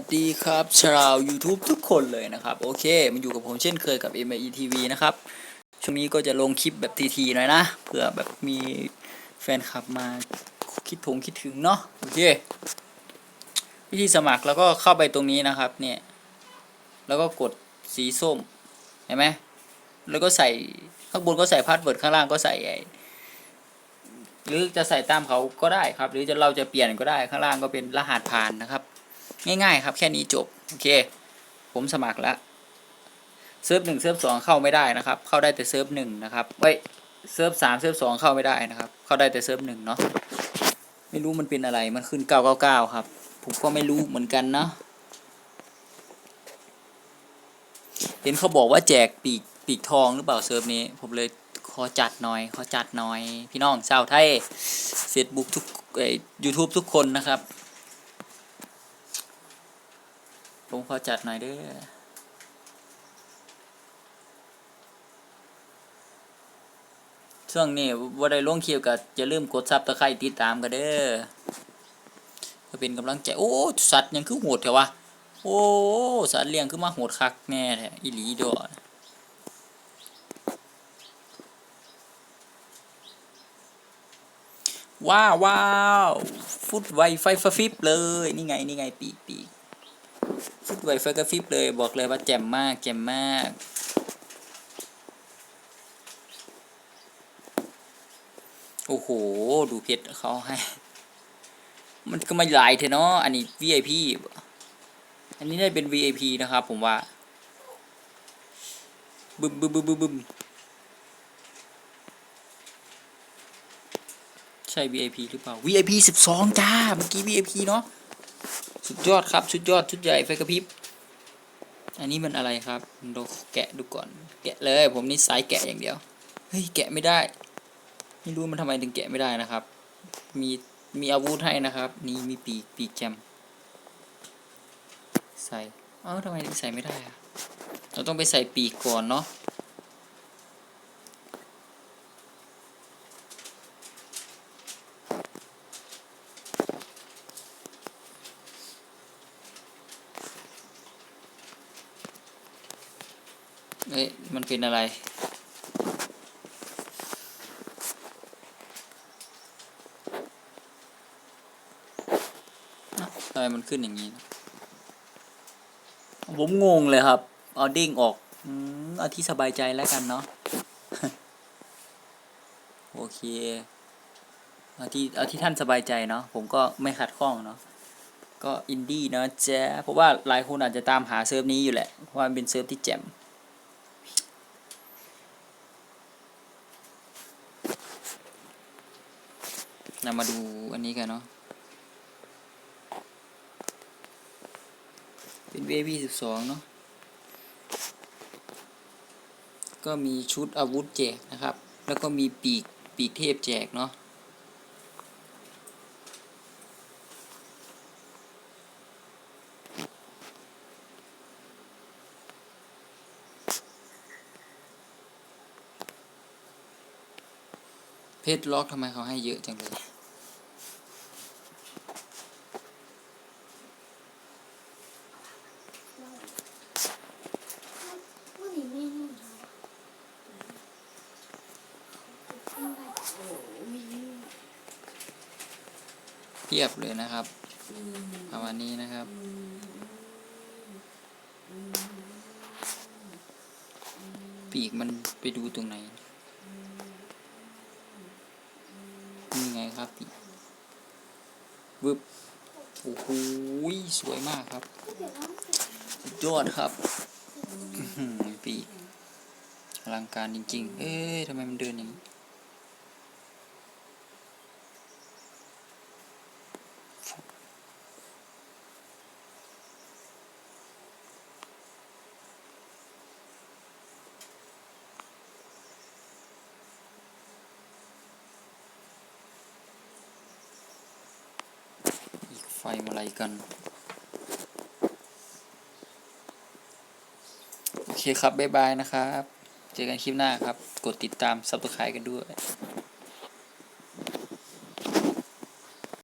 วัสดีครับ ชาว YouTube ทุกคนเลยนะครับ โอเค มาอยู่กับผมเช่นเคยกับ m อ e TV นะครับ ช่วงนี้ก็จะลงคลิปแบบทีๆหน่อยนะ เผื่อแบบมีแฟนคลับมาคิดถงคิดถึงเนาะ โอเค วิธีสมัครแล้วก็เข้าไปตรงนี้นะครับ เนี่ย แล้วก็กดสีส้ม เห็นไหม แล้วก็ใส่ ข้างบนก็ใส่พาสเวิร์ดข้างล่างก็ใส่ไอหรือจะใส่ตามเขาก็ได้ครับ หรือจะเราจะเปลี่ยนก็ได้ข้างล่างก็เป็นรหัสผ่านนะครับ ง่ายๆ ครับแค่นี้จบโอเค ผมสมัครแล้วเซิร์ฟหนึ่งเซิร์ฟสองเข้าไม่ได้นะครับ เข้าได้แต่เซิร์ฟหนึ่งนะครับเว้ยเซิร์ฟสามเซิร์ฟสองเข้าไม่ได้นะครับ เข้าได้แต่เซิร์ฟหนึ่งเนาะไม่รู้มันเป็นอะไรมันขึ้นเก้าเก้าเก้าครับ ผมก็ไม่รู้เหมือนกันเนาะเห็นเขาบอกว่าแจกปีกปีกทองหรือเปล่าเซิร์ฟนี้ ผมเลยขอจัดหน่อยขอจัดหน่อย พี่น้องชาวไทยเฟซบุ๊กทุกเอ่ยูทูบทุกคนนะครับ ผมขอจัดหน่อยเด้อช่วงนี้ว่าได้ลงคลิปก็จะลืมกดซับตะไคร้ติดตามกันเด้อก็เป็นกำลังใจ โอ้ สัตว์ยังคือโหดเถอะวะ โอ้ สัตว์เลี้ยงคือมาโหดคักแน่แท้อีหลีดอว้าวว้าวฟุตไวไฟฟ้าฟิบเลย นี่ไง นี่ไง ปีกปี กฟุตไวไฟกระพริบเลยบอกเลยว่าแจ่มมากแจ่มมากโอ้โห ดูเพชรเขาให้ มันก็ไม่หลายเถอะเนาะ อันนี้ VIP อันนี้ได้เป็น VIP นะครับผมว่า บึมบึมบึมบึมบึมใช่ VIP หรือเปล่า VIP สิบสองจ้า เมื่อกี้ VIP เนาะ สุดยอดครับ สุดยอดชุดใหญ่ไฟกระพริบ อันนี้มันอะไรครับเราแกะดูก่อน แกะเลย ผมนี่สายแกะอย่างเดียว เฮ้ย แกะไม่ได้ ไม่รู้มันทำไมถึงแกะไม่ได้นะครับ มีมีอาวุธให้นะครับ นี่มีปีกปีกแจมใส่ เอ้าทำไมถึงใส่ไม่ได้อะเราต้องไปใส่ปีกก่อนเนาะ เอ้ยมันเป็นอะไรอะทำไมมันขึ้นอย่างนี้ ผมงงเลยครับ เอาเด้งออกอืมเอาที่สบายใจแล้วกันเนาะ โอเค เอาที่เอาที่ท่านสบายใจเนาะ ผมก็ไม่ขัดข้องเนาะก็อินดี้เนาะแจ๊เพราะว่าหลายคนอาจจะตามหาเซิร์ฟนี้อยู่แหละ เพราะว่าเป็นเซิร์ฟที่แจ่ม เรามาดูอันนี้กันเนาะ เป็น VIP สิบสองเนาะ ก็มีชุดอาวุธแจกนะครับ แล้วก็มีปีก ปีกเทพแจกเนาะเพชรล็อกทำไมเขาให้เยอะจังเลย วันนี้ไม่นุ่มเท่าโอ้ไม่นุ่ม เพียบเลยนะครับประมาณนี้นะครับ ปีกมันไปดูตรงไหนนี่ไงครับปีกวึบโอ้โหสวยมากครับยอดครับปีกอลังการจริง ๆ เอ๊ะทำไมมันเดินอย่างนี้ ไฟมาอะไรกัน โอเคครับ บ๊ายบายนะครับ เจอกันคลิปหน้าครับ กดติดตามซับสไครต์กันด้วย